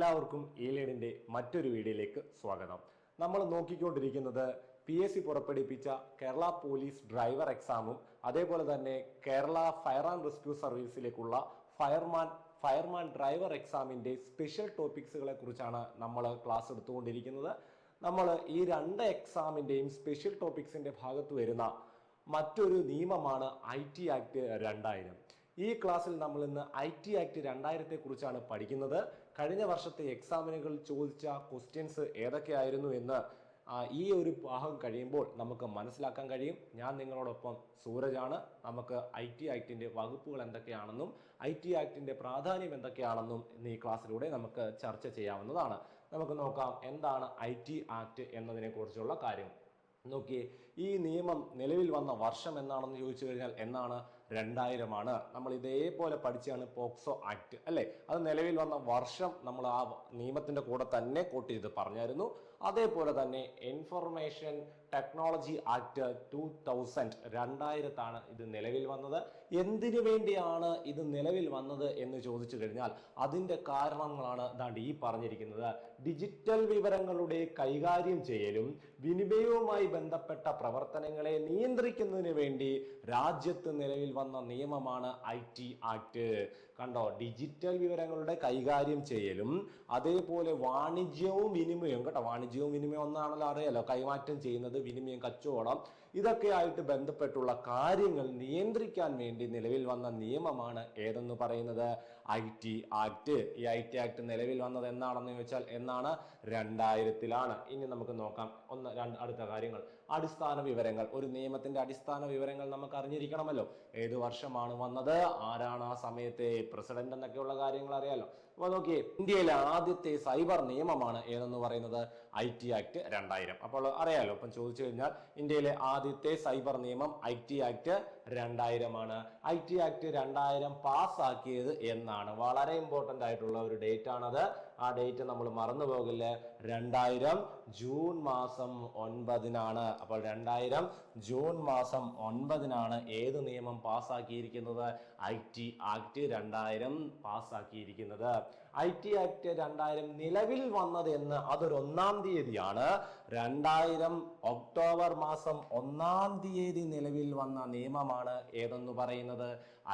എല്ലാവർക്കും ഈ ലേണിന്റെ മറ്റൊരു വീഡിയോയിലേക്ക് സ്വാഗതം. നമ്മൾ നോക്കിക്കൊണ്ടിരിക്കുന്നത് പി എസ് സി പുറപ്പെടുവിപ്പിച്ച കേരള പോലീസ് ഡ്രൈവർ എക്സാമും അതേപോലെ തന്നെ കേരള ഫയർ ആൻഡ് റെസ്ക്യൂ സർവീസിലേക്കുള്ള ഫയർമാൻ ഫയർമാൻ ഡ്രൈവർ എക്സാമിന്റെ സ്പെഷ്യൽ ടോപ്പിക്സുകളെ കുറിച്ചാണ് നമ്മൾ ക്ലാസ് എടുത്തുകൊണ്ടിരിക്കുന്നത്. നമ്മൾ ഈ രണ്ട് എക്സാമിന്റെയും സ്പെഷ്യൽ ടോപ്പിക്സിന്റെ ഭാഗത്ത് വരുന്ന മറ്റൊരു നിയമമാണ് ഐ ടി ആക്ട് രണ്ടായിരം. ഈ ക്ലാസ്സിൽ നമ്മൾ ഇന്ന് ഐ ടി ആക്ട് രണ്ടായിരത്തെ കുറിച്ചാണ് പഠിക്കുന്നത്. കഴിഞ്ഞ വർഷത്തെ എക്സാമിനുകൾ ചോദിച്ച ക്വസ്റ്റ്യൻസ് ഏതൊക്കെയായിരുന്നു എന്ന് ഈ ഒരു ഭാഗം കഴിയുമ്പോൾ നമുക്ക് മനസ്സിലാക്കാൻ കഴിയും. ഞാൻ നിങ്ങളോടൊപ്പം സൂരജാണ്. നമുക്ക് ഐ ടി ആക്ടിന്റെ വകുപ്പുകൾ എന്തൊക്കെയാണെന്നും ഐ ടി ആക്ടിന്റെ പ്രാധാന്യം എന്തൊക്കെയാണെന്നും ഇന്ന് ഈ ക്ലാസ്സിലൂടെ നമുക്ക് ചർച്ച ചെയ്യാവുന്നതാണ്. നമുക്ക് നോക്കാം എന്താണ് ഐ ടി ആക്ട് എന്നതിനെക്കുറിച്ചുള്ള കാര്യം. നോക്കിയേ ഈ നിയമം നിലവിൽ വന്ന വർഷം എന്നാണെന്ന് ചോദിച്ചു കഴിഞ്ഞാൽ എന്നാണ്? രണ്ടായിരമാണ്. നമ്മൾ ഇതേപോലെ പഠിച്ചാണ് പോക്സോ ആക്ട് അല്ലേ? അത് നിലവിൽ വന്ന വർഷം നമ്മൾ ആ നിയമത്തിന്റെ കൂടെ തന്നെ കോട്ട് ചെയ്ത് പറഞ്ഞായിരുന്നു. അതേപോലെ തന്നെ information technology act two thousand രണ്ടായിരത്താണ് ഇത് നിലവിൽ വന്നത്. എന്തിനു വേണ്ടിയാണ് ഇത് നിലവിൽ വന്നത് എന്ന് ചോദിച്ചു കഴിഞ്ഞാൽ അതിന്റെ കാരണങ്ങളാണ് ദാണ്ട് ഈ പറഞ്ഞിരിക്കുന്നത്. ഡിജിറ്റൽ വിവരങ്ങളുടെ കൈകാര്യം ചെയ്യലും വിനിമയവുമായി ബന്ധപ്പെട്ട പ്രവർത്തനങ്ങളെ നിയന്ത്രിക്കുന്നതിന് വേണ്ടി രാജ്യത്ത് നിലവിൽ വന്ന നിയമമാണ് ഐ ടി ആക്ട്. കണ്ടോ? ഡിജിറ്റൽ വിവരങ്ങളുടെ കൈകാര്യം ചെയ്യലും അതേപോലെ വാണിജ്യവും വിനിമയവും. കേട്ടോ വാണിജ്യവും വിനിമയവും ഒന്നാണല്ലോ അറിയാലോ? കൈമാറ്റം ചെയ്യുന്നത് വിനിമയം കച്ചവടം. ഇതൊക്കെ ആയിട്ട് ബന്ധപ്പെട്ടുള്ള കാര്യങ്ങൾ നിയന്ത്രിക്കാൻ വേണ്ടി നിലവിൽ വന്ന നിയമമാണ് ഏതെന്ന് പറയുന്നത്? ഐ ടി ആക്ട് ഈ ഐ ടി ആക്ട് നിലവിൽ വന്നത് എന്നാണെന്ന് ചോദിച്ചാൽ എന്നാണ് രണ്ടായിരത്തിലാണ്. ഇനി നമുക്ക് നോക്കാം. ഒന്ന് രണ്ട് അടുത്ത കാര്യങ്ങൾ. അടിസ്ഥാന വിവരങ്ങൾ. ഒരു നിയമത്തിന്റെ അടിസ്ഥാന വിവരങ്ങൾ നമുക്ക് അറിഞ്ഞിരിക്കണമല്ലോ ഏത് വർഷമാണ് വന്നത്? ആരാണ് ആ സമയത്തെ പ്രസിഡന്റ് എന്നൊക്കെയുള്ള കാര്യങ്ങൾ അറിയാലോ. അപ്പൊ നോക്കിയേ ഇന്ത്യയിലെ ആദ്യത്തെ സൈബർ നിയമമാണ് ഏതെന്ന് പറയുന്നത്? ഐ ടി ആക്ട് രണ്ടായിരം. അപ്പോൾ അറിയാലോ ഇപ്പം ചോദിച്ചു കഴിഞ്ഞാൽ ഇന്ത്യയിലെ ആദ്യത്തെ സൈബർ നിയമം ഐ ടി ആക്ട് രണ്ടായിരമാണ്. ഐ ടി ആക്ട് രണ്ടായിരം പാസ്സാക്കിയത് എന്നാണ്. വളരെ ഇമ്പോർട്ടന്റ് ആയിട്ടുള്ള ഒരു ഡേറ്റ് ആണത്. ആ ഡേറ്റ് നമ്മൾ മറന്നു പോകില്ല. രണ്ടായിരം ജൂൺ മാസം ഒൻപതിനാണ്. അപ്പോൾ രണ്ടായിരം ജൂൺ മാസം ഒൻപതിനാണ് ഏത് നിയമം പാസ്സാക്കിയിരിക്കുന്നത്? ഐ ടി ആക്ട് രണ്ടായിരം പാസ്സാക്കിയിരിക്കുന്നത്. ഐ ടി ആക്ട് രണ്ടായിരം നിലവിൽ വന്നത് എന്ന് അതൊരു ഒന്നാം തീയതിയാണ്. രണ്ടായിരം ഒക്ടോബർ മാസം ഒന്നാം തീയതി നിലവിൽ വന്ന നിയമമാണ് ഏതെന്ന് പറയുന്നത്?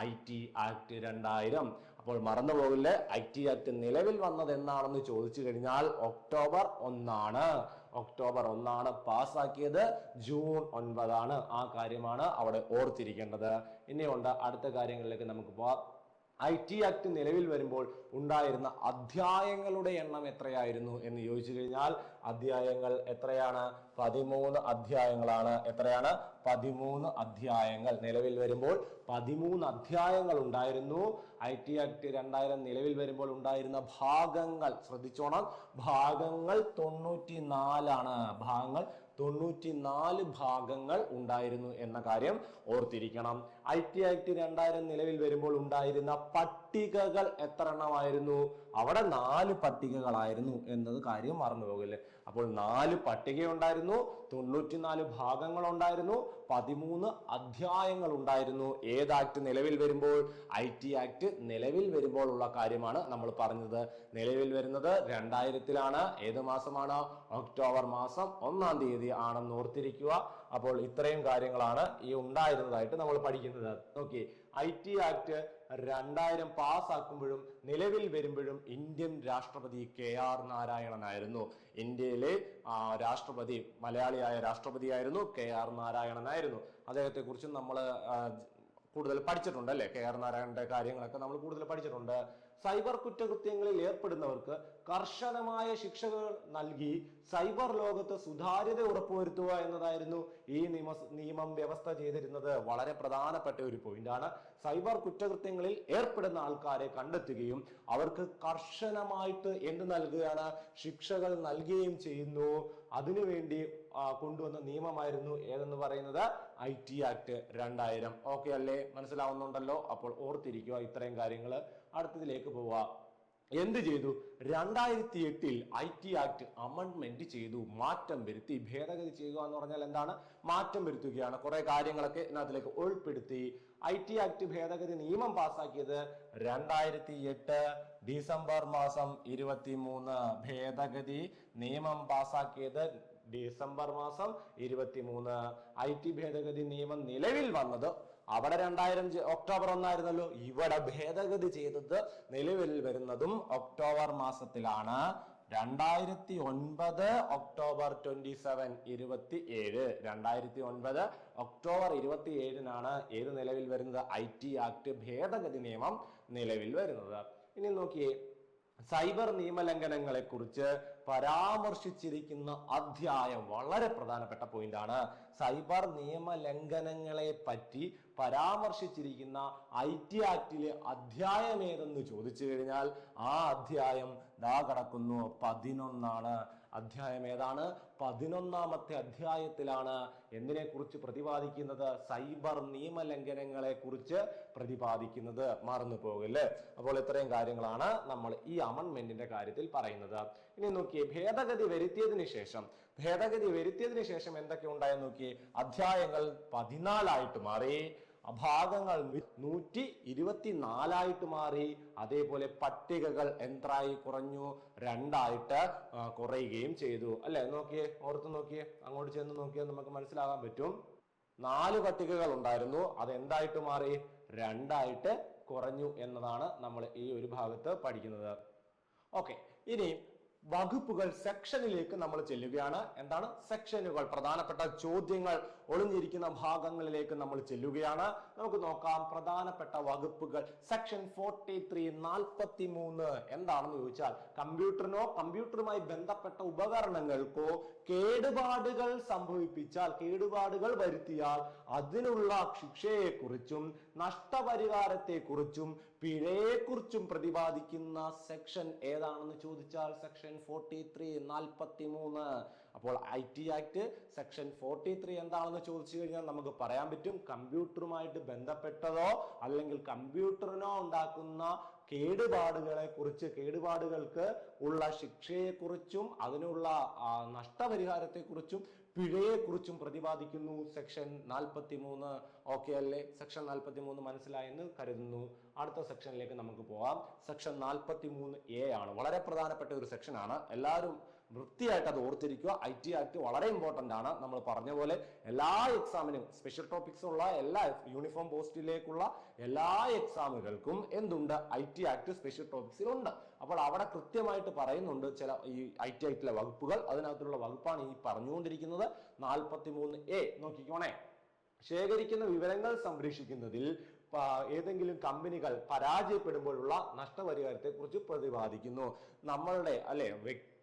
ഐ ടി ആക്ട് രണ്ടായിരം. അപ്പോൾ മറന്നു പോകില്ല ഐ ടി ആക്ട് നിലവിൽ വന്നത് എന്നാണെന്ന് ചോദിച്ചു കഴിഞ്ഞാൽ ഒക്ടോബർ ഒന്നാണ്. ഒക്ടോബർ ഒന്നാണ് പാസ്സാക്കിയത്. ജൂൺ ഒൻപതാണ് ആ കാര്യമാണ് അവിടെ ഓർത്തിരിക്കേണ്ടത്. ഇനിയുണ്ട് അടുത്ത കാര്യങ്ങളിലേക്ക് നമുക്ക് പോവാം. ഐ ടി ആക്ട് നിലവിൽ വരുമ്പോൾ ഉണ്ടായിരുന്ന അധ്യായങ്ങളുടെ എണ്ണം എത്രയായിരുന്നു എന്ന് ചോദിച്ചു കഴിഞ്ഞാൽ അധ്യായങ്ങൾ എത്രയാണ്? പതിമൂന്ന് അധ്യായങ്ങളാണ്. എത്രയാണ്? പതിമൂന്ന് അധ്യായങ്ങൾ നിലവിൽ വരുമ്പോൾ പതിമൂന്ന് അധ്യായങ്ങൾ ഉണ്ടായിരുന്നു. ഐ ടി ആക്ട് രണ്ടായിരം നിലവിൽ വരുമ്പോൾ ഉണ്ടായിരുന്ന ഭാഗങ്ങൾ ശ്രദ്ധിച്ചോണം. ഭാഗങ്ങൾ തൊണ്ണൂറ്റി നാലാണ് ഭാഗങ്ങൾ തൊണ്ണൂറ്റി നാല് ഭാഗങ്ങൾ ഉണ്ടായിരുന്നു എന്ന കാര്യം ഓർത്തിരിക്കണം. ഐ ടി ആക്ട് രണ്ടായിരം നിലവിൽ വരുമ്പോൾ ഉണ്ടായിരുന്ന പട്ടികകൾ എത്ര എണ്ണമായിരുന്നു? അവിടെ നാല് പട്ടികകളായിരുന്നു എന്നത് കാര്യം മറന്നു പോകില്ലേ? അപ്പോൾ നാല് പട്ടികയുണ്ടായിരുന്നു തൊണ്ണൂറ്റിനാല് ഭാഗങ്ങൾ ഉണ്ടായിരുന്നു പതിമൂന്ന് അധ്യായങ്ങൾ ഉണ്ടായിരുന്നു ഏത് ആക്ട് നിലവിൽ വരുമ്പോൾ? ഐ ടി ആക്ട് നിലവിൽ വരുമ്പോൾ ഉള്ള കാര്യമാണ് നമ്മൾ പറഞ്ഞത്. നിലവിൽ വരുന്നത് രണ്ടായിരത്തിലാണ്. ഏത് മാസമാണ്? ഒക്ടോബർ മാസം ഒന്നാം തീയതി ആണെന്ന് ഓർത്തിരിക്കുക. അപ്പോൾ ഇത്രയും കാര്യങ്ങളാണ് ഈ ഉണ്ടായിരുന്നതായിട്ട് നമ്മൾ പഠിക്കുന്നത്. നോക്കി ഐ ടി ആക്ട് രണ്ടായിരം പാസ്സാക്കുമ്പോഴും നിലവിൽ വരുമ്പോഴും ഇന്ത്യൻ രാഷ്ട്രപതി കെ ആർ നാരായണനായിരുന്നു. ഇന്ത്യയിലെ രാഷ്ട്രപതി മലയാളിയായ രാഷ്ട്രപതിയായിരുന്നു കെ ആർ നാരായണനായിരുന്നു. അദ്ദേഹത്തെ കുറിച്ച് നമ്മൾ കൂടുതൽ പഠിച്ചിട്ടുണ്ട് അല്ലേ? കെ ആർ നാരായണന്റെ കാര്യങ്ങളൊക്കെ നമ്മൾ കൂടുതൽ പഠിച്ചിട്ടുണ്ട്. സൈബർ കുറ്റകൃത്യങ്ങളിൽ ഏർപ്പെടുന്നവർക്ക് കർശനമായ ശിക്ഷകൾ നൽകി സൈബർ ലോകത്ത് സുതാര്യത ഉറപ്പുവരുത്തുക എന്നതായിരുന്നു ഈ നിയമ നിയമം വ്യവസ്ഥ ചെയ്തിരുന്നത്. വളരെ പ്രധാനപ്പെട്ട ഒരു പോയിന്റാണ് സൈബർ കുറ്റകൃത്യങ്ങളിൽ ഏർപ്പെടുന്ന ആൾക്കാരെ കണ്ടെത്തുകയും അവർക്ക് കർശനമായിട്ട് എന്ത് നൽകുകയാണ്? ശിക്ഷകൾ നൽകുകയും ചെയ്യുന്നു. അതിനുവേണ്ടി കൊണ്ടുവന്ന നിയമമായിരുന്നു ഏതെന്ന് പറയുന്നത്? ഐ ടി ആക്ട് രണ്ടായിരം. ഓക്കെ അല്ലേ? മനസ്സിലാവുന്നുണ്ടല്ലോ. അപ്പോൾ ഓർത്തിരിക്കുക ഇത്രയും കാര്യങ്ങൾ അടുത്തതിലേക്ക് പോവാം. എന്ത് ചെയ്തു? രണ്ടായിരത്തി എട്ടിൽ ഐ ടി ആക്ട് അമെൻമെന്റ് ചെയ്തു. മാറ്റം വരുത്തി. ഭേദഗതി ചെയ്യുക എന്ന് പറഞ്ഞാൽ എന്താണ്? മാറ്റം വരുത്തുകയാണ്. കുറെ കാര്യങ്ങളൊക്കെ അതിലേക്ക് ഉൾപ്പെടുത്തി. ഐ ടി ആക്ട് ഭേദഗതി നിയമം പാസാക്കിയത് രണ്ടായിരത്തി എട്ട് ഡിസംബർ മാസം ഇരുപത്തി മൂന്ന് ഭേദഗതി നിയമം പാസാക്കിയത് ഡിസംബർ മാസം ഇരുപത്തി മൂന്ന് ഐ ടി ഭേദഗതി നിയമം നിലവിൽ വന്നത് അവിടെ രണ്ടായിരം ഒക്ടോബർ ഒന്നായിരുന്നല്ലോ. ഇവിടെ ഭേദഗതി ചെയ്തത് നിലവിൽ വരുന്നതും ഒക്ടോബർ മാസത്തിലാണ്. രണ്ടായിരത്തി ഒൻപത് ഒക്ടോബർ ട്വന്റി സെവൻ ഇരുപത്തി ഏഴ് രണ്ടായിരത്തി ഒൻപത് ഒക്ടോബർ ഇരുപത്തി ഏഴിനാണ് ഏത് നിലവിൽ വരുന്നത്? ഐ ടി ആക്ട് ഭേദഗതി നിയമം നിലവിൽ വരുന്നത്. ഇനി നോക്കിയേ സൈബർ നിയമലംഘനങ്ങളെ കുറിച്ച് പരാമർശിച്ചിരിക്കുന്ന അധ്യായം വളരെ പ്രധാനപ്പെട്ട പോയിന്റ് ആണ് സൈബർ നിയമലംഘനങ്ങളെ പറ്റി പരാമർശിച്ചിരിക്കുന്ന ഐ ടി ആക്ടിലെ അധ്യായം ഏതെന്ന് ചോദിച്ചു കഴിഞ്ഞാൽ ആ അധ്യായം ദാ കിടക്കുന്നു പതിനൊന്നാണ്. അധ്യായം ഏതാണ്? പതിനൊന്നാമത്തെ അധ്യായത്തിലാണ് എന്തിനെ കുറിച്ച് പ്രതിപാദിക്കുന്നത്? സൈബർ നിയമലംഘനങ്ങളെ കുറിച്ച് പ്രതിപാദിക്കുന്നത്. മറന്നു പോകൽ അപ്പോൾ ഇത്രയും കാര്യങ്ങളാണ് നമ്മൾ ഈ അമൻമെന്റിന്റെ കാര്യത്തിൽ പറയുന്നത്. ഇനി നോക്കിയേ ഭേദഗതി വരുത്തിയതിനു ശേഷം ഭേദഗതി വരുത്തിയതിനു ശേഷം എന്തൊക്കെ ഉണ്ടായെന്ന് നോക്കിയേ? അധ്യായങ്ങൾ പതിനാലായിട്ട് മാറി. ഭാഗങ്ങൾ നൂറ്റി ഇരുപത്തിനാലായിട്ട് മാറി. അതേപോലെ പട്ടികകൾ എന്ത്രായി കുറഞ്ഞു? രണ്ടായിട്ട് കുറയുകയും ചെയ്തു. അല്ലെ? നോക്കിയേ ഓർത്ത് നോക്കിയേ. അങ്ങോട്ട് ചെന്ന് നോക്കിയാൽ നമുക്ക് മനസ്സിലാകാൻ പറ്റും. നാല് പട്ടികകൾ ഉണ്ടായിരുന്നു. അത് എന്തായിട്ട് മാറി? രണ്ടായിട്ട് കുറഞ്ഞു എന്നതാണ് നമ്മൾ ഈ ഒരു ഭാഗത്ത് പഠിക്കുന്നത്. ഓക്കെ. ഇനി വകുപ്പുകൾ സെക്ഷനിലേക്ക് നമ്മൾ ചെല്ലുകയാണ്. എന്താണ്? സെക്ഷനുകൾ. പ്രധാനപ്പെട്ട ചോദ്യങ്ങൾ ഒളിഞ്ഞിരിക്കുന്ന ഭാഗങ്ങളിലേക്ക് നമ്മൾ ചെല്ലുകയാണ്. നമുക്ക് നോക്കാം. പ്രധാനപ്പെട്ട വകുപ്പുകൾ. സെക്ഷൻ ഫോർട്ടി ത്രീ നാൽപ്പത്തി മൂന്ന് എന്താണെന്ന് ചോദിച്ചാൽ കമ്പ്യൂട്ടറിനോ കമ്പ്യൂട്ടറുമായി ബന്ധപ്പെട്ട ഉപകരണങ്ങൾക്കോ കേടുപാടുകൾ സംഭവിപ്പിച്ചാൽ കേടുപാടുകൾ വരുത്തിയാൽ അതിനുള്ള ശിക്ഷയെക്കുറിച്ചും നഷ്ടപരിഹാരത്തെക്കുറിച്ചും പിഴയെക്കുറിച്ചും പ്രതിപാദിക്കുന്ന സെക്ഷൻ ഏതാണെന്ന് ചോദിച്ചാൽ സെക്ഷൻ ഫോർട്ടി ത്രീ നാൽപ്പത്തി മൂന്ന് അപ്പോൾ I T act section forty three എന്താണെന്ന് ചോദിച്ചു കഴിഞ്ഞാൽ നമുക്ക് പറയാൻ പറ്റും കമ്പ്യൂട്ടറുമായിട്ട് ബന്ധപ്പെട്ടതോ അല്ലെങ്കിൽ കമ്പ്യൂട്ടറിനോ ഉണ്ടാക്കുന്ന കേടുപാടുകളെ കുറിച്ച് കേടുപാടുകൾക്ക് ഉള്ള ശിക്ഷയെക്കുറിച്ചും അതിനുള്ള നഷ്ടപരിഹാരത്തെക്കുറിച്ചും പിഴയെക്കുറിച്ചും പ്രതിപാദിക്കുന്നു സെക്ഷൻ നാൽപ്പത്തി മൂന്ന് ഓക്കെ അല്ലേ? സെക്ഷൻ നാൽപ്പത്തി മൂന്ന് മനസ്സിലായെന്ന് കരുതുന്നു. അടുത്ത സെക്ഷനിലേക്ക് നമുക്ക് പോകാം സെക്ഷൻ നാൽപ്പത്തി മൂന്ന് എ ആണ്. വളരെ പ്രധാനപ്പെട്ട ഒരു സെക്ഷൻ ആണ് എല്ലാവരും വൃത്തിയായിട്ട് അത് ഓർത്തിരിക്കുക. ഐ ടി ആക്ട് വളരെ ഇമ്പോർട്ടന്റ് ആണ്. നമ്മൾ പറഞ്ഞ പോലെ എല്ലാ എക്സാമിനും സ്പെഷ്യൽ ടോപ്പിക്സ് ഉള്ള എല്ലാ യൂണിഫോം പോസ്റ്റിലേക്കുള്ള എല്ലാ എക്സാമുകൾക്കും എന്തുണ്ട്? ഐ ടി ആക്ട് സ്പെഷ്യൽ ടോപ്പിക്സിൽ ഉണ്ട്. അപ്പോൾ അവിടെ കൃത്യമായിട്ട് പറയുന്നുണ്ട് ചില ഈ ഐ ടി ആക്ടിലെ വകുപ്പുകൾ. അതിനകത്തുള്ള വകുപ്പാണ് ഈ പറഞ്ഞുകൊണ്ടിരിക്കുന്നത്. നാൽപ്പത്തി മൂന്ന് എ നോക്കിക്കോണേ. ശേഖരിക്കുന്ന വിവരങ്ങൾ സംരക്ഷിക്കുന്നതിൽ ഏതെങ്കിലും കമ്പനികൾ പരാജയപ്പെടുമ്പോഴുള്ള നഷ്ടപരിഹാരത്തെ കുറിച്ച് പ്രതിപാദിക്കുന്നു. നമ്മളുടെ അല്ലെ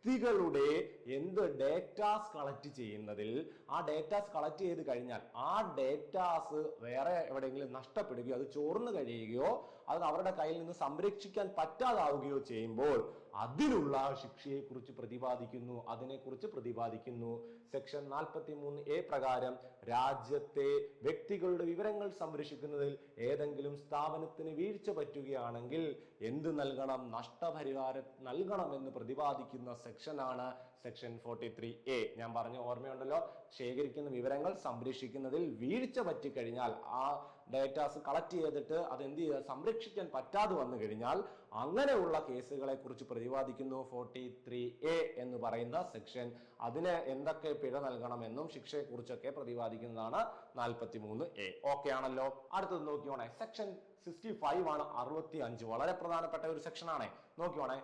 വ്യക്തികളുടെ എന്ത് ഡേറ്റാസ് കളക്ട് ചെയ്യുന്നതിൽ ആ ഡേറ്റാസ് കളക്ട് ചെയ്ത് കഴിഞ്ഞാൽ ആ ഡേറ്റാസ് വേറെ എവിടെയെങ്കിലും നഷ്ടപ്പെടുകയോ അത് ചോർന്നു കഴിയുകയോ അത് അവരുടെ കയ്യിൽ നിന്ന് സംരക്ഷിക്കാൻ പറ്റാതാവുകയോ ചെയ്യുമ്പോൾ അതിലുള്ള ശിക്ഷയെക്കുറിച്ച് പ്രതിപാദിക്കുന്നു. അതിനെക്കുറിച്ച് പ്രതിപാദിക്കുന്നു. സെക്ഷൻ നാൽപ്പത്തി മൂന്ന് എ പ്രകാരം രാജ്യത്തെ വ്യക്തികളുടെ വിവരങ്ങൾ സംരക്ഷിക്കുന്നതിൽ ഏതെങ്കിലും സ്ഥാപനത്തിന് വീഴ്ച പറ്റുകയാണെങ്കിൽ എന്ത് നൽകണം? നഷ്ടപരിഹാരം നൽകണമെന്ന് പ്രതിപാദിക്കുന്ന സെക്ഷനാണ് സെക്ഷൻ ഫോർട്ടി ത്രീ എ ഞാൻ പറഞ്ഞു ഓർമ്മയുണ്ടല്ലോ? ശേഖരിക്കുന്ന വിവരങ്ങൾ സംരക്ഷിക്കുന്നതിൽ വീഴ്ച പറ്റിക്കഴിഞ്ഞാൽ ആ ഡേറ്റാസ് കളക്ട് ചെയ്തിട്ട് അത് എന്ത് ചെയ്യുക സംരക്ഷിക്കാൻ പറ്റാതെ വന്നു കഴിഞ്ഞാൽ അങ്ങനെയുള്ള കേസുകളെ കുറിച്ച് പ്രതിപാദിക്കുന്നു ഫോർട്ടി ത്രീ എ എന്ന് പറയുന്ന സെക്ഷൻ അതിന് എന്തൊക്കെ പിഴ നൽകണമെന്നും ശിക്ഷയെ കുറിച്ചൊക്കെ പ്രതിപാദിക്കുന്നതാണ് നാൽപ്പത്തി മൂന്ന് എ ഓക്കെ ആണല്ലോ. അടുത്തത് നോക്കിയോണേ. സെക്ഷൻ സിക്സ്റ്റി ഫൈവ് ആണ് അറുപത്തി അഞ്ച് വളരെ പ്രധാനപ്പെട്ട ഒരു സെക്ഷൻ ആണേ. നോക്കിയോണേ.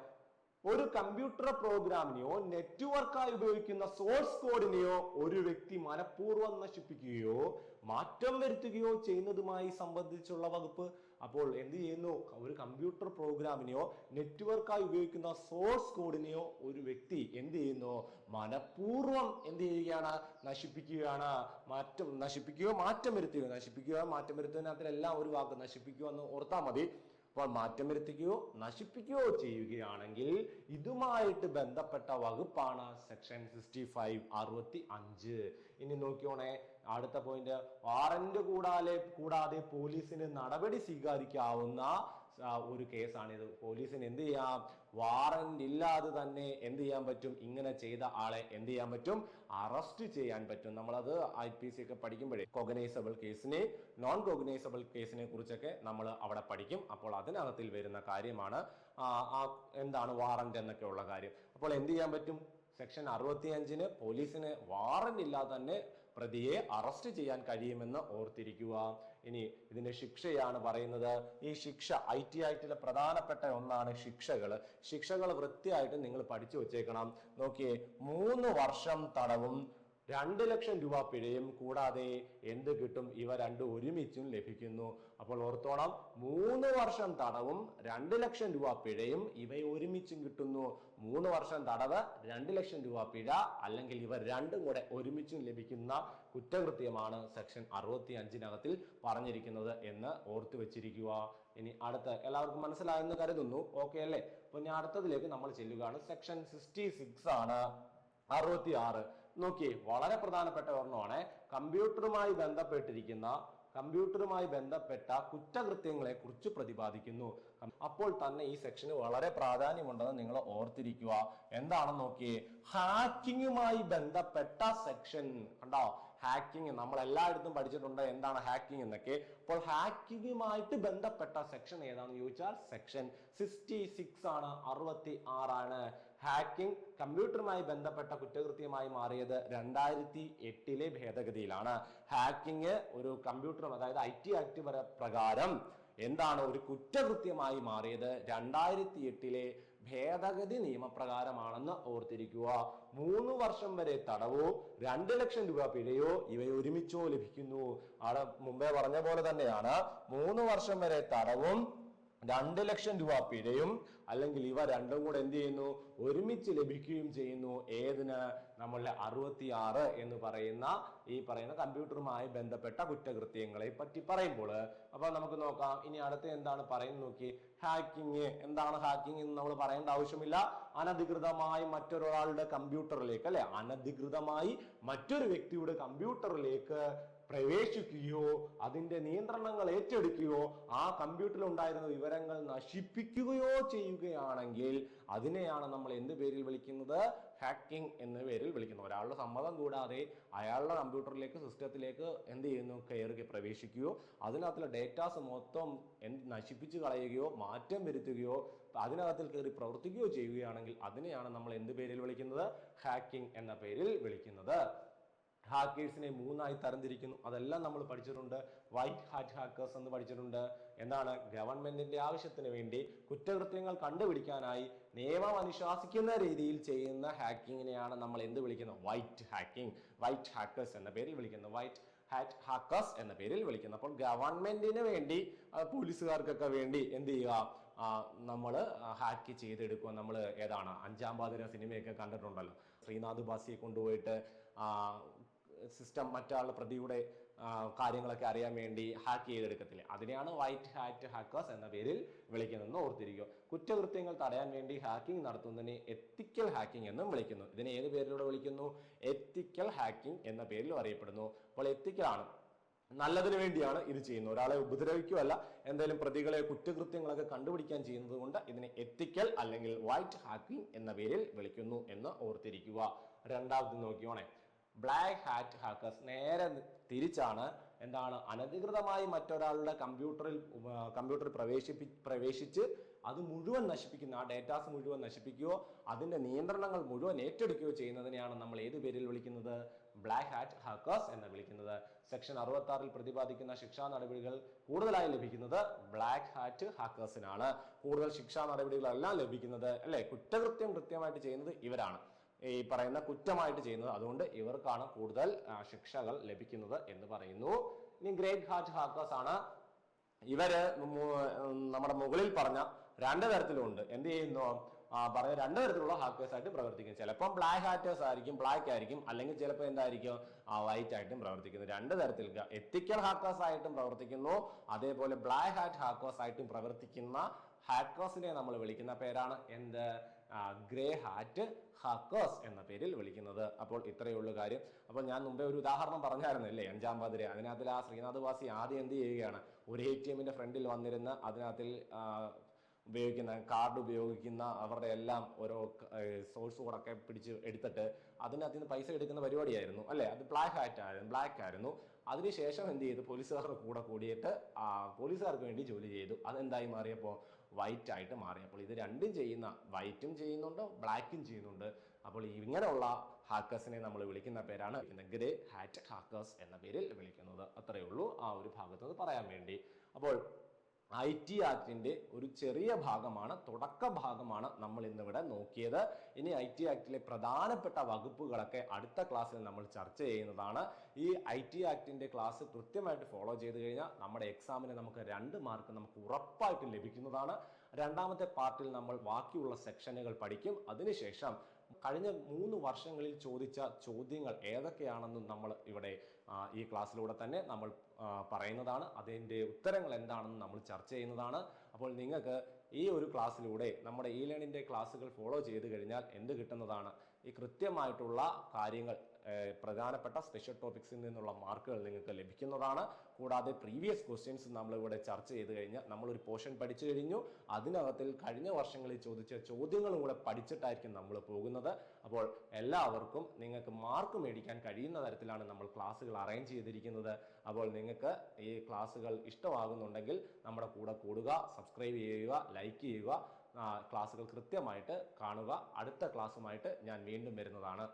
ഒരു കമ്പ്യൂട്ടർ പ്രോഗ്രാമിനെയോ നെറ്റ്വർക്കായി ഉപയോഗിക്കുന്ന സോഴ്സ് കോഡിനെയോ ഒരു വ്യക്തി മനഃപൂർവം നശിപ്പിക്കുകയോ മാറ്റം വരുത്തുകയോ ചെയ്യുന്നതുമായി സംബന്ധിച്ചുള്ള വകുപ്പ്. അപ്പോൾ എന്ത് ചെയ്യുന്നു? ഒരു കമ്പ്യൂട്ടർ പ്രോഗ്രാമിനെയോ നെറ്റ്വർക്കായി ഉപയോഗിക്കുന്ന സോഴ്സ് കോഡിനെയോ ഒരു വ്യക്തി എന്ത് ചെയ്യുന്നു? മനഃപൂർവം എന്ത് ചെയ്യുകയാണ്? നശിപ്പിക്കുകയാണ്. മാറ്റം നശിപ്പിക്കുകയോ മാറ്റം വരുത്തുകയോ നശിപ്പിക്കുക മാറ്റം വരുത്തുന്നതിനകത്തിലെല്ലാം ഒരു വാക്ക് നശിപ്പിക്കുക എന്ന് ഓർത്താൽ മതി. അപ്പോൾ മാറ്റം വരുത്തുകയോ നശിപ്പിക്കുകയോ ചെയ്യുകയാണെങ്കിൽ ഇതുമായിട്ട് ബന്ധപ്പെട്ട വകുപ്പാണ് സെക്ഷൻ സിക്സ്റ്റി ഫൈവ് അറുപത്തി അഞ്ച് ഇനി നോക്കിയോണേ അടുത്ത പോയിന്റ് വാറന്റ് കൂടാതെ കൂടാതെ പോലീസിന് നടപടി സ്വീകരിക്കാവുന്ന ഒരു കേസാണിത്. പോലീസിന് എന്ത് ചെയ്യാം? വാറന്റ് ഇല്ലാതെ തന്നെ എന്ത് ചെയ്യാൻ പറ്റും? ഇങ്ങനെ ചെയ്ത ആളെ എന്ത് ചെയ്യാൻ പറ്റും? അറസ്റ്റ് ചെയ്യാൻ പറ്റും. നമ്മളത് ഐ പി സി ഒക്കെ പഠിക്കുമ്പോഴേ കൊഗനൈസബിൾ കേസിനെ നോൺ കൊഗനൈസബിൾ കേസിനെ കുറിച്ചൊക്കെ നമ്മൾ അവിടെ പഠിക്കും. അപ്പോൾ അതിനകത്തിൽ വരുന്ന കാര്യമാണ് എന്താണ് വാറന്റ് എന്നൊക്കെ ഉള്ള കാര്യം. അപ്പോൾ എന്ത് ചെയ്യാൻ പറ്റും? സെക്ഷൻ അറുപത്തിയഞ്ചിന് പോലീസിന് വാറന്റ് ഇല്ലാതെ തന്നെ പ്രതിയെ അറസ്റ്റ് ചെയ്യാൻ കഴിയുമെന്ന് ഓർത്തിരിക്കുക. ഇനി ഇതിന്റെ ശിക്ഷയാണ് പറയുന്നത്. ഈ ശിക്ഷ ഐ ടി ആക്ടിലെ പ്രധാനപ്പെട്ട ഒന്നാണ് ശിക്ഷകൾ ശിക്ഷകൾ വൃത്തിയായിട്ട് നിങ്ങൾ പഠിച്ചു വെച്ചേക്കണം. നോക്കിയേ മൂന്ന് വർഷം തടവും രണ്ട് ലക്ഷം രൂപ പിഴയും കൂടാതെ എന്ത് കിട്ടും? ഇവ രണ്ടും ഒരുമിച്ചും ലഭിക്കുന്നു. അപ്പോൾ ഓർത്തോണം മൂന്ന് വർഷം തടവും രണ്ട് ലക്ഷം രൂപ പിഴയും ഇവ ഒരുമിച്ചും കിട്ടുന്നു. മൂന്ന് വർഷം തടവ് രണ്ട് ലക്ഷം രൂപ പിഴ അല്ലെങ്കിൽ ഇവ രണ്ടും കൂടെ ഒരുമിച്ചും ലഭിക്കുന്ന കുറ്റകൃത്യമാണ് സെക്ഷൻ അറുപത്തി അഞ്ചിനകത്തിൽ പറഞ്ഞിരിക്കുന്നത് എന്ന് ഓർത്തു വെച്ചിരിക്കുക. ഇനി അടുത്ത എല്ലാവർക്കും മനസ്സിലായെന്ന് കരുതുന്നു. ഓക്കെ അല്ലേ? അപ്പൊ ഞാൻ അടുത്തതിലേക്ക് നമ്മൾ ചെല്ലുകയാണ്. സെക്ഷൻ സിക്സ്റ്റി സിക്സ് ആണ്. അറുപത്തി ആറ് നോക്കിയേ വളരെ പ്രധാനപ്പെട്ട ഒരെണ്ണമാണ്. കമ്പ്യൂട്ടറുമായി ബന്ധപ്പെട്ടിരിക്കുന്ന കമ്പ്യൂട്ടറുമായി ബന്ധപ്പെട്ട കുറ്റകൃത്യങ്ങളെ കുറിച്ച് പ്രതിപാദിക്കുന്നു. അപ്പോൾ തന്നെ ഈ സെക്ഷന് വളരെ പ്രാധാന്യമുണ്ടെന്ന് നിങ്ങൾ ഓർത്തിരിക്കുക. എന്താണെന്ന് നോക്കിയേ? ഹാക്കിങ്ങുമായി ബന്ധപ്പെട്ട സെക്ഷൻ. കണ്ടോ? ഹാക്കിംഗ് നമ്മൾ എല്ലായിടത്തും പഠിച്ചിട്ടുണ്ട് എന്താണ് ഹാക്കിംഗ് എന്നൊക്കെ. അപ്പോൾ ഹാക്കിങ്ങുമായിട്ട് ബന്ധപ്പെട്ട സെക്ഷൻ ഏതാണെന്ന് ചോദിച്ചാൽ സെക്ഷൻ സിക്സ്റ്റി സിക്സ് ആണ് അറുപത്തി ആറാണ് ഹാക്കിംഗ് കമ്പ്യൂട്ടറുമായി ബന്ധപ്പെട്ട കുറ്റകൃത്യമായി മാറിയത് രണ്ടായിരത്തി എട്ടിലെ ഭേദഗതിയിലാണ്. ഹാക്കിംഗ് ഒരു കമ്പ്യൂട്ടർ അതായത് ഐ ടി ആക്ട് പ്രകാരം എന്താണ് ഒരു കുറ്റകൃത്യമായി മാറിയത്? രണ്ടായിരത്തി എട്ടിലെ ഭേദഗതി നിയമപ്രകാരമാണെന്ന് ഓർത്തിരിക്കുക. മൂന്ന് വർഷം വരെ തടവോ രണ്ട് ലക്ഷം രൂപ പിഴയോ ഇവ ഒരുമിച്ചോ ലഭിക്കുന്നു. അവിടെ മുമ്പേ പറഞ്ഞ പോലെ തന്നെയാണ്. മൂന്ന് വർഷം വരെ തടവും രണ്ട് ലക്ഷം രൂപ പിഴയും അല്ലെങ്കിൽ ഇവ രണ്ടും കൂടെ എന്ത് ചെയ്യുന്നു? ഒരുമിച്ച് ലഭിക്കുകയും ചെയ്യുന്നു. ഏതിന്? നമ്മളുടെ അറുപത്തി ആറ് എന്ന് പറയുന്ന ഈ പറയുന്ന കമ്പ്യൂട്ടറുമായി ബന്ധപ്പെട്ട കുറ്റകൃത്യങ്ങളെ പറ്റി പറയുമ്പോൾ. അപ്പൊ നമുക്ക് നോക്കാം. ഇനി അടുത്ത എന്താണ് പറയുന്നത് നോക്കി. ഹാക്കിങ് എന്താണ് ഹാക്കിംഗ് എന്ന് നമ്മൾ പറയേണ്ട ആവശ്യമില്ല. അനധികൃതമായി മറ്റൊരാളുടെ കമ്പ്യൂട്ടറിലേക്ക് അല്ലെ? അനധികൃതമായി മറ്റൊരു വ്യക്തിയുടെ കമ്പ്യൂട്ടറിലേക്ക് പ്രവേശിക്കുകയോ അതിന്റെ നിയന്ത്രണങ്ങൾ ഏറ്റെടുക്കുകയോ ആ കമ്പ്യൂട്ടറിൽ ഉണ്ടായിരുന്ന വിവരങ്ങൾ നശിപ്പിക്കുകയോ ചെയ്യുകയാണെങ്കിൽ അതിനെയാണ് നമ്മൾ എന്ത് പേരിൽ വിളിക്കുന്നത്? ഹാക്കിംഗ് എന്ന പേരിൽ വിളിക്കുന്നത്. ഒരാളുടെ സമ്മതം കൂടാതെ അയാളുടെ കമ്പ്യൂട്ടറിലേക്ക് സിസ്റ്റത്തിലേക്ക് എന്ത് ചെയ്യുന്നു? കയറി പ്രവേശിക്കുകയോ അതിനകത്തുള്ള ഡേറ്റാസ് മൊത്തം എന്ത് നശിപ്പിച്ച് കളയുകയോ മാറ്റം വരുത്തുകയോ അതിനകത്തിൽ കയറി പ്രവർത്തിക്കുകയോ ചെയ്യുകയാണെങ്കിൽ അതിനെയാണ് നമ്മൾ എന്ത് പേരിൽ വിളിക്കുന്നത്? ഹാക്കിംഗ് എന്ന പേരിൽ വിളിക്കുന്നത്. ഹാക്കേഴ്സിനെ മൂന്നായി തരംതിരിക്കുന്നു. അതെല്ലാം നമ്മൾ പഠിച്ചിട്ടുണ്ട്. വൈറ്റ് ഹാറ്റ് ഹാക്കേഴ്സ് എന്ന് പഠിച്ചിട്ടുണ്ട്. എന്താണ്? ഗവൺമെന്റിന്റെ ആവശ്യത്തിന് വേണ്ടി കുറ്റകൃത്യങ്ങൾ കണ്ടുപിടിക്കാനായി നിയമം അനുശാസിക്കുന്ന രീതിയിൽ ചെയ്യുന്ന ഹാക്കിങ്ങിനെയാണ് നമ്മൾ എന്ത് വിളിക്കുന്നത്? വൈറ്റ് ഹാക്കിംഗ് വൈറ്റ് ഹാക്കേഴ്സ് എന്ന പേരിൽ വിളിക്കുന്നത് വൈറ്റ് ഹാറ്റ് ഹാക്കേഴ്സ് എന്ന പേരിൽ വിളിക്കുന്നത് അപ്പോൾ ഗവൺമെന്റിന് വേണ്ടി പോലീസുകാർക്കൊക്കെ വേണ്ടി എന്ത് ചെയ്യുക? നമ്മൾ ഹാക്ക് ചെയ്തെടുക്കുക. നമ്മൾ ഏതാണ്? അഞ്ചാം പാതിര സിനിമയൊക്കെ കണ്ടിട്ടുണ്ടല്ലോ. ശ്രീനാഥ് ബാസിയെ കൊണ്ടുപോയിട്ട് സിസ്റ്റം മറ്റാളുടെ പ്രതിയുടെ കാര്യങ്ങളൊക്കെ അറിയാൻ വേണ്ടി ഹാക്ക് ചെയ്തെടുക്കത്തില്ലേ? അതിനെയാണ് വൈറ്റ് ഹാറ്റ് ഹാക്കേഴ്സ് എന്ന പേരിൽ വിളിക്കുന്നതെന്ന് ഓർത്തിരിക്കുക. കുറ്റകൃത്യങ്ങൾ തടയാൻ വേണ്ടി ഹാക്കിംഗ് നടത്തുന്നതിനെ എത്തിക്കൽ ഹാക്കിംഗ് എന്നും വിളിക്കുന്നു. ഇതിനെ ഏത് പേരിലൂടെ വിളിക്കുന്നു? എത്തിക്കൽ ഹാക്കിംഗ് എന്ന പേരിലും അറിയപ്പെടുന്നു. അപ്പോൾ എത്തിക്കലാണ് നല്ലതിനു വേണ്ടിയാണ് ഇത് ചെയ്യുന്നത്. ഒരാളെ ഉപദ്രവിക്കുകയല്ല എന്തായാലും പ്രതികളെ കുറ്റകൃത്യങ്ങളൊക്കെ കണ്ടുപിടിക്കാൻ ചെയ്യുന്നത് കൊണ്ട് ഇതിനെ എത്തിക്കൽ അല്ലെങ്കിൽ വൈറ്റ് ഹാക്കിംഗ് എന്ന പേരിൽ വിളിക്കുന്നു എന്ന് ഓർത്തിരിക്കുക. രണ്ടാമത് നോക്കിയോണേ ബ്ലാക്ക് ഹാറ്റ് ഹാക്കേഴ്സ് നേരെ തിരിച്ചാണ് എന്താണ് അനധികൃതമായി മറ്റൊരാളുടെ കമ്പ്യൂട്ടറിൽ കമ്പ്യൂട്ടറിൽ പ്രവേശിപ്പി പ്രവേശിച്ച് അത് മുഴുവൻ നശിപ്പിക്കുന്ന ആ ഡേറ്റാസ് മുഴുവൻ നശിപ്പിക്കുകയോ അതിന്റെ നിയന്ത്രണങ്ങൾ മുഴുവൻ ഏറ്റെടുക്കുകയോ ചെയ്യുന്നതിനെയാണ് നമ്മൾ ഏത് പേരിൽ വിളിക്കുന്നത്? ബ്ലാക്ക് ഹാറ്റ് ഹാക്കേഴ്സ് എന്ന് വിളിക്കുന്നത്. സെക്ഷൻ അറുപത്തി ആറിൽ പ്രതിപാദിക്കുന്ന ശിക്ഷാ നടപടികൾ കൂടുതലായി ലഭിക്കുന്നത് ബ്ലാക്ക് ഹാറ്റ് ഹാക്കേഴ്സിനാണ് കൂടുതൽ ശിക്ഷാ നടപടികളെല്ലാം ലഭിക്കുന്നത് അല്ലെ? കുറ്റകൃത്യം കൃത്യമായിട്ട് ചെയ്യുന്നത് ഇവരാണ്. ഈ പറയുന്ന കുറ്റമായിട്ട് ചെയ്യുന്നത്. അതുകൊണ്ട് ഇവർക്കാണ് കൂടുതൽ ശിക്ഷകൾ ലഭിക്കുന്നത് എന്ന് പറയുന്നു. ഇനി ഗ്രേറ്റ് ഹാർട്ട് ഹാക്കേഴ്സ് ആണ്. ഇവർ നമ്മുടെ മുകളിൽ പറഞ്ഞ രണ്ട് തരത്തിലുണ്ട്. എന്ത് ചെയ്യുന്നു? പറഞ്ഞ രണ്ട് തരത്തിലുള്ള ഹാക്കേഴ്സ് ആയിട്ട് പ്രവർത്തിക്കും. ചിലപ്പോൾ ബ്ലാക്ക് ഹാക്കേഴ്സ് ആയിരിക്കും ബ്ലാക്ക് ആയിരിക്കും അല്ലെങ്കിൽ ചിലപ്പോൾ എന്തായിരിക്കും? വൈറ്റ് ആയിട്ടും പ്രവർത്തിക്കുന്നു. രണ്ട് തരത്തിൽ എത്തിക്കൽ ഹാക്കേഴ്സ് ആയിട്ടും പ്രവർത്തിക്കുന്നു. അതേപോലെ ബ്ലാക്ക് ഹാറ്റ് ഹാക്കേഴ്സ് ആയിട്ടും പ്രവർത്തിക്കുന്ന ഹാക്കേഴ്സിനെ നമ്മൾ വിളിക്കുന്ന പേരാണ് എന്ത്? ഗ്രേ ഹാറ്റ് ഹാക്കേഴ്സ് എന്ന പേരിൽ വിളിക്കുന്നത്. അപ്പോൾ ഇത്രയേ ഉള്ളൂ കാര്യം. അപ്പോൾ ഞാൻ മുമ്പേ ഒരു ഉദാഹരണം പറഞ്ഞായിരുന്നല്ലേ അഞ്ചാം പാതിരെ. അതിനകത്തിൽ ആ ശ്രീനാഥ് വാസി ആദ്യം എന്ത് ചെയ്യുകയാണ്? ഒരു എ ടി എമ്മിന്റെ ഫ്രണ്ടിൽ വന്നിരുന്ന് അതിനകത്തിൽ ഉപയോഗിക്കുന്ന കാർഡ് ഉപയോഗിക്കുന്ന അവരുടെ എല്ലാം ഓരോ സോഴ്സ് കൂടൊക്കെ പിടിച്ച് എടുത്തിട്ട് അതിനകത്ത് നിന്ന് പൈസ എടുക്കുന്ന പരിപാടിയായിരുന്നു അല്ലേ? അത് ബ്ലാക്ക് ഹാറ്റ് ആയിരുന്നു ബ്ലാക്ക് ആയിരുന്നു. അതിനുശേഷം എന്ത് ചെയ്തു? പോലീസുകാരുടെ കൂടെ കൂടിയിട്ട് പോലീസുകാർക്ക് വേണ്ടി ജോലി ചെയ്തു. അതെന്തായി മാറിയപ്പോൾ വൈറ്റ് ആയിട്ട് മാറി. അപ്പോൾ ഇത് രണ്ടും ചെയ്യുന്ന വൈറ്റും ചെയ്യുന്നുണ്ട് ബ്ലാക്കും ചെയ്യുന്നുണ്ട്. അപ്പോൾ ഇങ്ങനെയുള്ള ഹാക്കേഴ്സിനെ നമ്മൾ വിളിക്കുന്ന പേരാണ് ഗ്രേ ഹാറ്റ് ഹാക്കേഴ്സ് എന്ന പേരിൽ വിളിക്കുന്നത്. അത്രയേ ഉള്ളൂ ആ ഒരു ഭാഗത്ത് പറയാൻ വേണ്ടി. അപ്പോൾ ഐ ടി ആക്ടിന്റെ ഒരു ചെറിയ ഭാഗമാണ് തുടക്ക ഭാഗമാണ് നമ്മൾ ഇന്നിവിടെ നോക്കിയത്. ഇനി ഐ ടി ആക്ടിലെ പ്രധാനപ്പെട്ട വകുപ്പുകളൊക്കെ അടുത്ത ക്ലാസ്സിൽ നമ്മൾ ചർച്ച ചെയ്യുന്നതാണ്. ഈ ഐ ടി ആക്ടിന്റെ ക്ലാസ് കൃത്യമായിട്ട് ഫോളോ ചെയ്ത് കഴിഞ്ഞാൽ നമ്മുടെ എക്സാമിന് നമുക്ക് രണ്ട് മാർക്ക് നമുക്ക് ഉറപ്പായിട്ടും ലഭിക്കുന്നതാണ്. രണ്ടാമത്തെ പാർട്ടിൽ നമ്മൾ ബാക്കിയുള്ള സെക്ഷനുകൾ പഠിക്കും. അതിനുശേഷം കഴിഞ്ഞ മൂന്ന് വർഷങ്ങളിൽ ചോദിച്ച ചോദ്യങ്ങൾ ഏതൊക്കെയാണെന്നും നമ്മൾ ഇവിടെ ഈ ക്ലാസ്സിലൂടെ തന്നെ നമ്മൾ പറയുന്നതാണ്. അതിന്റെ ഉത്തരങ്ങൾ എന്താണെന്ന് നമ്മൾ ചർച്ച ചെയ്യുന്നതാണ്. അപ്പോൾ നിങ്ങൾക്ക് ഈ ഒരു ക്ലാസ്സിലൂടെ നമ്മുടെ ഇ ലേണിന്റെ ക്ലാസ്സുകൾ ഫോളോ ചെയ്ത് കഴിഞ്ഞാൽ എന്ത് കിട്ടുന്നതാണ്? ഈ കൃത്യമായിട്ടുള്ള കാര്യങ്ങൾ പ്രധാനപ്പെട്ട സ്പെഷ്യൽ ടോപ്പിക്സിൽ നിന്നുള്ള മാർക്കുകൾ നിങ്ങൾക്ക് ലഭിക്കുന്നതാണ്. കൂടാതെ പ്രീവിയസ് ക്വസ്റ്റ്യൻസ് നമ്മളിവിടെ ചർച്ച ചെയ്ത് കഴിഞ്ഞാൽ നമ്മളൊരു പോർഷൻ പഠിച്ചു കഴിഞ്ഞു. അതിനകത്തിൽ കഴിഞ്ഞ വർഷങ്ങളിൽ ചോദിച്ച ചോദ്യങ്ങളും കൂടെ പഠിച്ചിട്ടായിരിക്കും നമ്മൾ പോകുന്നത്. അപ്പോൾ എല്ലാവർക്കും നിങ്ങൾക്ക് മാർക്ക് മേടിക്കാൻ കഴിയുന്ന തരത്തിലാണ് നമ്മൾ ക്ലാസ്സുകൾ അറേഞ്ച് ചെയ്തിരിക്കുന്നത്. അപ്പോൾ നിങ്ങൾക്ക് ഈ ക്ലാസ്സുകൾ ഇഷ്ടമാകുന്നുണ്ടെങ്കിൽ നമ്മുടെ കൂടെ കൂടുക സബ്സ്ക്രൈബ് ചെയ്യുക ലൈക്ക് ചെയ്യുക. ക്ലാസ്സുകൾ കൃത്യമായിട്ട് കാണുക. അടുത്ത ക്ലാസ്സുമായിട്ട് ഞാൻ വീണ്ടും വരുന്നതാണ്.